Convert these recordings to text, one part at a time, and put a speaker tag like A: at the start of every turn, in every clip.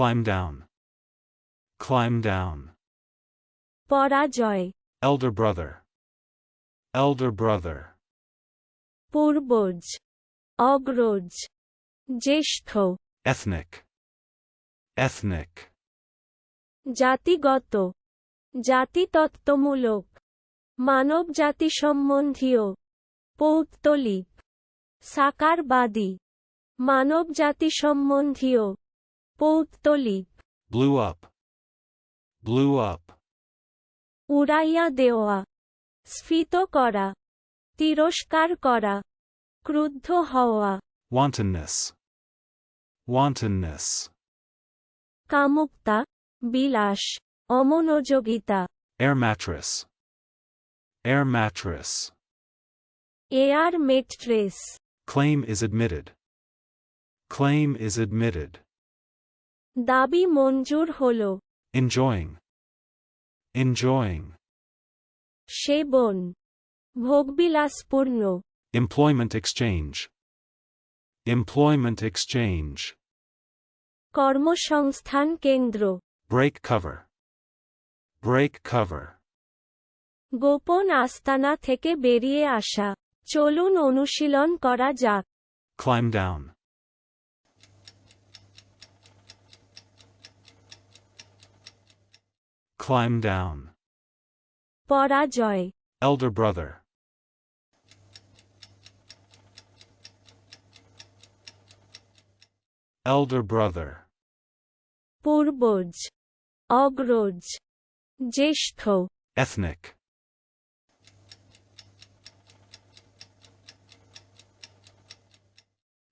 A: Climb down. Climb down.
B: পরাজয়
A: Elder brother. Elder brother.
B: পূর্বজ অগ্রজ জ্যেষ্ঠ
A: Ethnic. Ethnic.
B: জাতিগত জাতিতত্ত্বমূলক মানব জাতি সম্বন্ধীয় পৌত্তলিক সাকারবাদী মানব জাতি সম্বন্ধীয় পৌত্তলিক
A: Blew up. Blew up.
B: উড়াইয়া দেওয়া স্ফীত করা তিরস্কার করা ক্রুদ্ধ হওয়া
A: Wantonness. Wantonness.
B: কামুকতা Vilas অমনোযোগিতা
A: Air mattress. Air mattress.
B: Air mattress
A: Claim is admitted. Claim is admitted.
B: দাবি মঞ্জুর হল।
A: এনজয়িং এনজয়িং
B: সে বন। ভোগবিলাসপূর্ণ।
A: এমপ্লয়মেন্ট এক্সচেঞ্জ এমপ্লয়মেন্ট এক্সচেঞ্জ
B: কর্মসংস্থান কেন্দ্র।
A: ব্রেক কভার ব্রেক কভার
B: গোপন আস্তানা থেকে বেরিয়ে আসা। চলুন অনুশীলন করা যাক।
A: Climb down Climb down.
B: পরাজয়
A: Elder brother. Elder brother.
B: পূর্বজ অগ্রজ জ্যেষ্ঠ
A: Ethnic.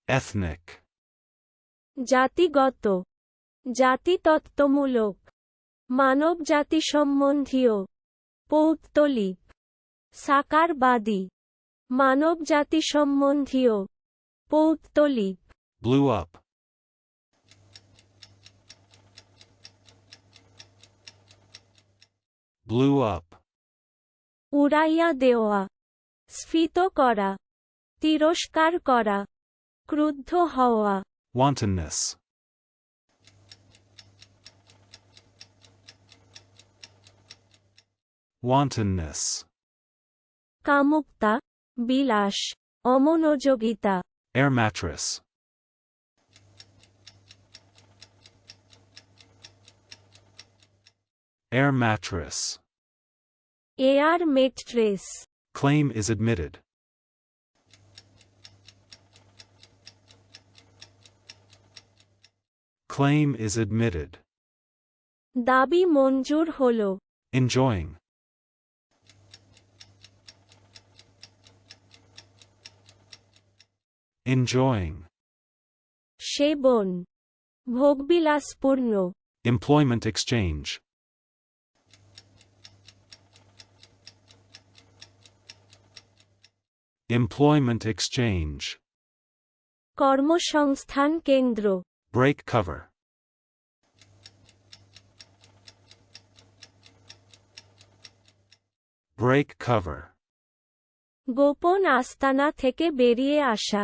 A: Ethnic.
B: জাতিগত জাতিতত্ত্বমূলক মানব জাতি সম্বন্ধীয় পৌত্তলিক সাকারবাদী মানব জাতি সম্বন্ধীয় পৌত্তলিক
A: Blew up. Blew up.
B: উড়াইয়া দেওয়া স্ফীত করা তিরস্কার করা ক্রুদ্ধ হওয়া
A: Wantonness. Wantonness.
B: কামুকতা Vilas অমনোযোগিতা
A: Air mattress. Air mattress.
B: Air mattress
A: Claim is admitted. Claim is admitted.
B: দাবি মঞ্জুর হল
A: Enjoying. Enjoying.
B: সেবন ভোগবিলাসপূর্ণ
A: Employment exchange. Employment exchange.
B: কর্মসংস্থান কেন্দ্র
A: Break cover. Break cover.
B: গোপন আস্তানা থেকে বেরিয়ে আসা